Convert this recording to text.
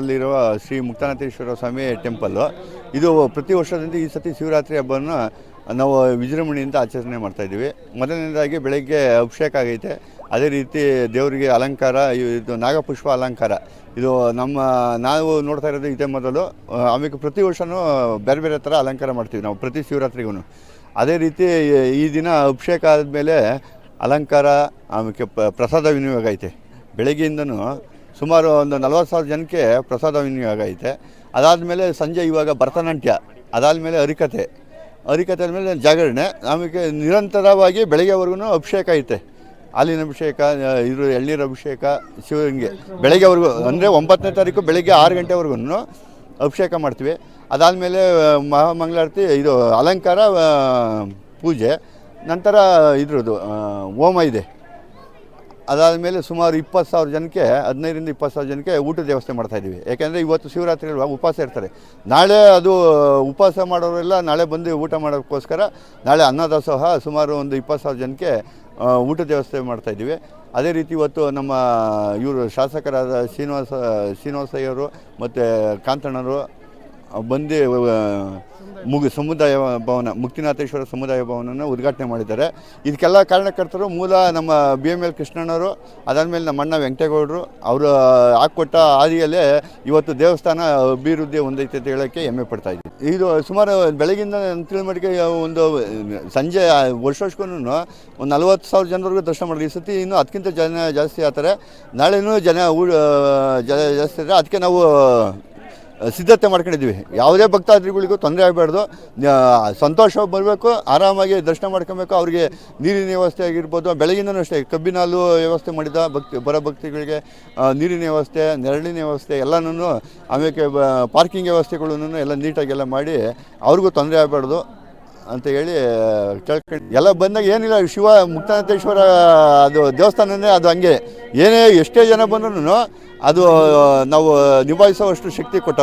ಅಲ್ಲಿರುವ ಶ್ರೀ ಮುಕ್ತಾನಾಥೇಶ್ವರ ಸ್ವಾಮಿ ಟೆಂಪಲ್ಲು ಇದು ಪ್ರತಿ ವರ್ಷದಿಂದ ಈ ಸತಿ ಶಿವರಾತ್ರಿ ಹಬ್ಬವನ್ನು ನಾವು ವಿಜೃಂಭಣೆಯಿಂದ ಆಚರಣೆ ಮಾಡ್ತಾಯಿದ್ದೀವಿ ಮೊದಲನೇದಾಗಿ ಬೆಳಗ್ಗೆ ಅಭಿಷೇಕ ಆಗೈತೆ. ಅದೇ ರೀತಿ ದೇವರಿಗೆ ಅಲಂಕಾರ, ಇದು ನಾಗಪುಷ್ಪ ಅಲಂಕಾರ. ಇದು ನಮ್ಮ, ನಾವು ನೋಡ್ತಾ ಇರೋದು ಇದೇ ಮೊದಲು. ಆಮೇಲೆ ಪ್ರತಿ ವರ್ಷವೂ ಬೇರೆ ಬೇರೆ ಥರ ಅಲಂಕಾರ ಮಾಡ್ತೀವಿ ನಾವು ಪ್ರತಿ ಶಿವರಾತ್ರಿಗೂ ಅದೇ ರೀತಿ ಈ ದಿನ ಅಭಿಷೇಕ ಆದಮೇಲೆ ಅಲಂಕಾರ, ಆಮೇಲೆ ಪ್ರಸಾದ ವಿನಿಯೋಗ ಐತೆ. ಬೆಳಗ್ಗೆಯಿಂದನೂ ಸುಮಾರು ಒಂದು ನಲ್ವತ್ತು ಸಾವಿರ ಜನಕ್ಕೆ ಪ್ರಸಾದ ವಿನಿಯೋಗ ಐತೆ. ಅದಾದಮೇಲೆ ಸಂಜೆ ಇವಾಗ ಭರತನಾಟ್ಯ, ಅದಾದಮೇಲೆ ಹರಿಕತೆ ಹರಿಕತೆ ಆದಮೇಲೆ ಜಾಗರಣೆ. ನಮಗೆ ನಿರಂತರವಾಗಿ ಬೆಳಗ್ಗೆವರೆಗೂ ಅಭಿಷೇಕ ಐತೆ. ಹಾಲಿನ ಅಭಿಷೇಕ ಇದು ಎಳ್ನೀರು ಅಭಿಷೇಕ ಶಿವನಿಗೆ ಬೆಳಗ್ಗೆವರೆಗೂ, ಅಂದರೆ ಒಂಬತ್ತನೇ ತಾರೀಕು ಬೆಳಗ್ಗೆ ಆರು ಗಂಟೆವರೆಗೂ ಅಭಿಷೇಕ ಮಾಡ್ತೀವಿ. ಅದಾದಮೇಲೆ ಮಹಾಮಂಗಳಾರತಿ, ಇದು ಅಲಂಕಾರ ಪೂಜೆ. ನಂತರ ಇದ್ರದ್ದು ಹೋಮ ಇದೆ. ಅದಾದಮೇಲೆ ಸುಮಾರು ಇಪ್ಪತ್ತು ಸಾವಿರ ಜನಕ್ಕೆ, ಹದಿನೈದರಿಂದ ಇಪ್ಪತ್ತು ಸಾವಿರ ಜನಕ್ಕೆ ಊಟದ ವ್ಯವಸ್ಥೆ ಮಾಡ್ತಾಯಿದ್ದೀವಿ ಯಾಕೆಂದರೆ ಇವತ್ತು ಶಿವರಾತ್ರಿ ಉಪವಾಸ ಇರ್ತಾರೆ. ನಾಳೆ ಅದು ಉಪವಾಸ ಮಾಡೋರೆಲ್ಲ ನಾಳೆ ಬಂದು ಊಟ ಮಾಡೋಕ್ಕೋಸ್ಕರ ನಾಳೆ ಅನ್ನದಾಸೋಹ ಸುಮಾರು ಒಂದು ಇಪ್ಪತ್ತು ಸಾವಿರ ಜನಕ್ಕೆ ಊಟದ ವ್ಯವಸ್ಥೆ ಮಾಡ್ತಾಯಿದ್ದೀವಿ ಅದೇ ರೀತಿ ಇವತ್ತು ನಮ್ಮ ಇವರು ಶಾಸಕರಾದ ಶ್ರೀನಿವಾಸ, ಶ್ರೀನಿವಾಸಯ್ಯವರು ಮತ್ತು ಕಾಂತಣ್ಣರು ಬಂದು ಮುಗಿ ಸಮುದಾಯ ಭವನ, ಮುಕ್ತಿನಾಥೇಶ್ವರ ಸಮುದಾಯ ಭವನವನ್ನು ಉದ್ಘಾಟನೆ ಮಾಡಿದ್ದಾರೆ. ಇದಕ್ಕೆಲ್ಲ ಕಾರಣಕರ್ತರು ಮೂಲ ನಮ್ಮ ಬಿ ಎಂ ಎಲ್ ಕೃಷ್ಣಣ್ಣವರು, ಅದಾದಮೇಲೆ ನಮ್ಮ ಅಣ್ಣ ವೆಂಕಟೇಗೌಡರು, ಅವರು ಹಾಕ್ಕೊಟ್ಟ ಹಾದಿಯಲ್ಲೇ ಇವತ್ತು ದೇವಸ್ಥಾನ ಅಭಿವೃದ್ಧಿ ಹೊಂದೈತೆ ಅಂತ ಹೇಳೋಕ್ಕೆ ಹೆಮ್ಮೆ ಪಡ್ತಾ ಇದ್ದೀವಿ ಇದು ಸುಮಾರು ಬೆಳಗಿಂದ ತಿಳಿದ ಮಟ್ಟಿಗೆ ಒಂದು ಸಂಜೆ ವರ್ಷ ವರ್ಷಕ್ಕೂ ಒಂದು ನಲ್ವತ್ತು ಸಾವಿರ ಜನವರೆಗೂ ದರ್ಶನ ಮಾಡಿದ್ರು. ಈ ಸತಿ ಇನ್ನೂ ಅದಕ್ಕಿಂತ ಜನ ಜಾಸ್ತಿ ಆಗ್ತಾರೆ ನಾಳೆನೂ ಜನ ಊ ಜನ ಜಾಸ್ತಿ ಆದರೆ ಅದಕ್ಕೆ ನಾವು ಸಿದ್ಧತೆ ಮಾಡ್ಕೊಂಡಿದ್ವಿ ಯಾವುದೇ ಭಕ್ತಾದಿಗಳಿಗೂ ತೊಂದರೆ ಆಗಬಾರ್ದು. ಸಂತೋಷವಾಗಿ ಬರಬೇಕು, ಆರಾಮಾಗಿ ದರ್ಶನ ಮಾಡ್ಕೊಬೇಕು. ಅವರಿಗೆ ನೀರಿನ ವ್ಯವಸ್ಥೆ ಆಗಿರ್ಬೋದು ಬೆಳಗಿನೂ ಅಷ್ಟೇ ಕಬ್ಬಿನ ಹಾಲು ವ್ಯವಸ್ಥೆ ಮಾಡಿದ ಭಕ್ತಿ, ಬರೋ ಭಕ್ತಿಗಳಿಗೆ ನೀರಿನ ವ್ಯವಸ್ಥೆ, ನೆರಳಿನ ವ್ಯವಸ್ಥೆ ಎಲ್ಲನೂ ಆಮೇಲೆ ಪಾರ್ಕಿಂಗ್ ವ್ಯವಸ್ಥೆಗಳನ್ನೂ ಎಲ್ಲ ನೀಟಾಗೆಲ್ಲ ಮಾಡಿ ಅವ್ರಿಗೂ ತೊಂದರೆ ಆಗಬಾರ್ದು ಅಂತ ಹೇಳಿ ಕೇಳ್ಕೊಂಡು ಎಲ್ಲ ಬಂದಾಗ ಏನಿಲ್ಲ, ಶಿವ ಮುಕ್ತಾನಾಥೇಶ್ವರ ಅದು ದೇವಸ್ಥಾನನೇ ಅದು ಹಂಗೆ. ಏನೇ ಎಷ್ಟೇ ಜನ ಬಂದ್ರೂ ಅದು ನಾವು ನಿಭಾಯಿಸುವಷ್ಟು ಶಕ್ತಿ ಕೊಟ್ಟ